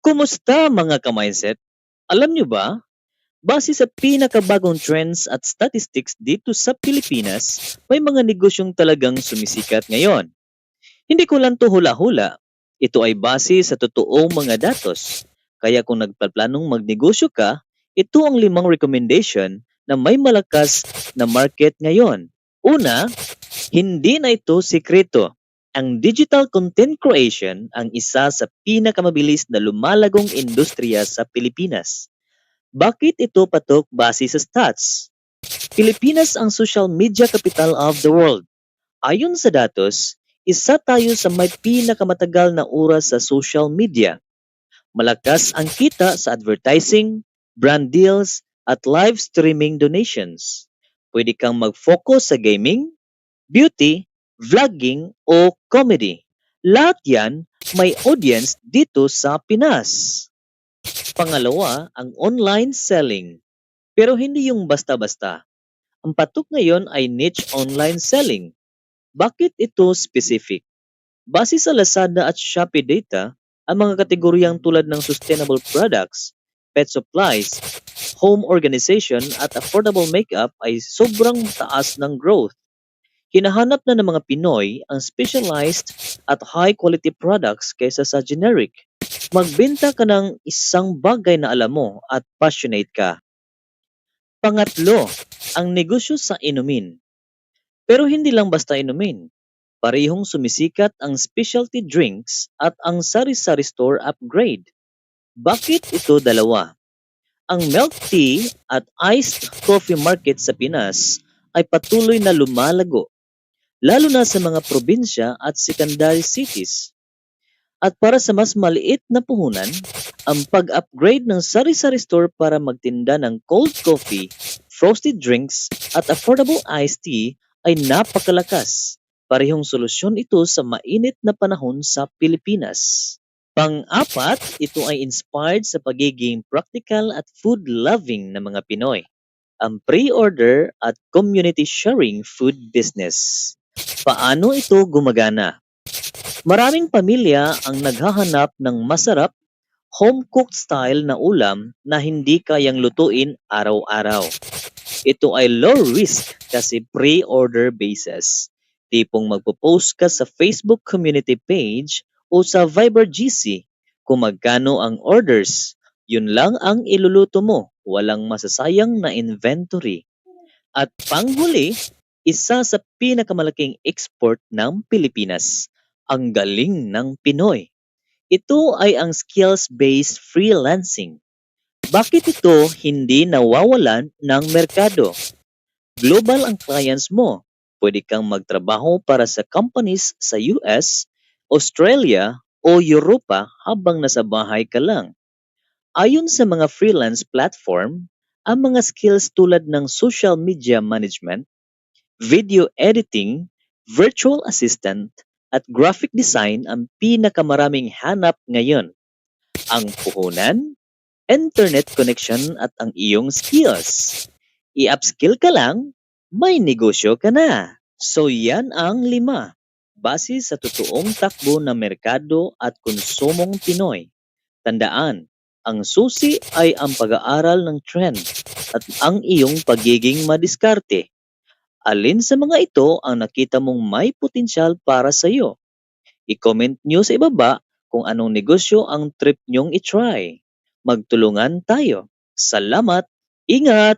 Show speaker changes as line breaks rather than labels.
Kumusta mga ka-mindset? Alam nyo ba, base sa pinakabagong trends at statistics dito sa Pilipinas, may mga negosyong talagang sumisikat ngayon. Hindi ko lang to hula-hula. Ito ay base sa totoong mga datos. Kaya kung nagpaplanong magnegosyo ka, ito ang limang recommendation na may malakas na market ngayon. Una, hindi na ito sikreto. Ang digital content creation ang isa sa pinakamabilis na lumalagong industriya sa Pilipinas. Bakit ito patok base sa stats? Pilipinas ang social media capital of the world. Ayon sa datos, isa tayo sa may pinakamatagal na oras sa social media. Malakas ang kita sa advertising, brand deals, at live streaming donations. Pwede kang mag-focus sa gaming, beauty, vlogging, o comedy. Lahat yan may audience dito sa Pinas. Pangalawa, ang online selling. Pero hindi yung basta-basta. Ang patok ngayon ay niche online selling. Bakit ito specific? Base sa Lazada at Shopee data, ang mga kategoryang tulad ng sustainable products, pet supplies, home organization at affordable makeup ay sobrang taas ng growth. Hinahanap na ng mga Pinoy ang specialized at high quality products kaysa sa generic. Magbenta ka ng isang bagay na alam mo at passionate ka. Pangatlo, ang negosyo sa inumin. Pero hindi lang basta inumin. Parehong sumisikat ang specialty drinks at ang sari-sari store upgrade. Bakit ito dalawa? Ang milk tea at iced coffee market sa Pinas ay patuloy na lumalago, lalo na sa mga probinsya at secondary cities. At para sa mas maliit na puhunan, ang pag-upgrade ng sari-sari store para magtinda ng cold coffee, frosted drinks, at affordable iced tea ay napakalakas. Parehong solusyon ito sa mainit na panahon sa Pilipinas. Pang-apat, ito ay inspired sa pagiging practical at food-loving ng mga Pinoy. Ang pre-order at community sharing food business. Paano ito gumagana? Maraming pamilya ang naghahanap ng masarap, home-cooked style na ulam na hindi kayang lutuin araw-araw. Ito ay low risk kasi pre-order basis. Tipong magpo-post ka sa Facebook community page o sa Viber GC kung magkano ang orders. Yun lang ang iluluto mo, walang masasayang na inventory. At panghuli, isa sa pinakamalaking export ng Pilipinas, ang galing ng Pinoy. Ito ay ang skills-based freelancing. Bakit ito hindi nawawalan ng merkado? Global ang clients mo. Pwede kang magtrabaho para sa companies sa US, Australia o Europa habang nasa bahay ka lang. Ayon sa mga freelance platform, ang mga skills tulad ng social media management, video editing, virtual assistant, at graphic design ang pinakamaraming hanap ngayon. Ang puhunan, internet connection at ang iyong skills. I-upskill ka lang, may negosyo ka na. So yan ang lima. Base sa totoong takbo ng merkado at konsumong Pinoy. Tandaan, ang susi ay ang pag-aaral ng trend at ang iyong pagiging madiskarte. Alin sa mga ito ang nakita mong may potensyal para sa iyo? I-comment nyo sa ibaba kung anong negosyo ang trip nyong itry. Magtulungan tayo. Salamat! Ingat!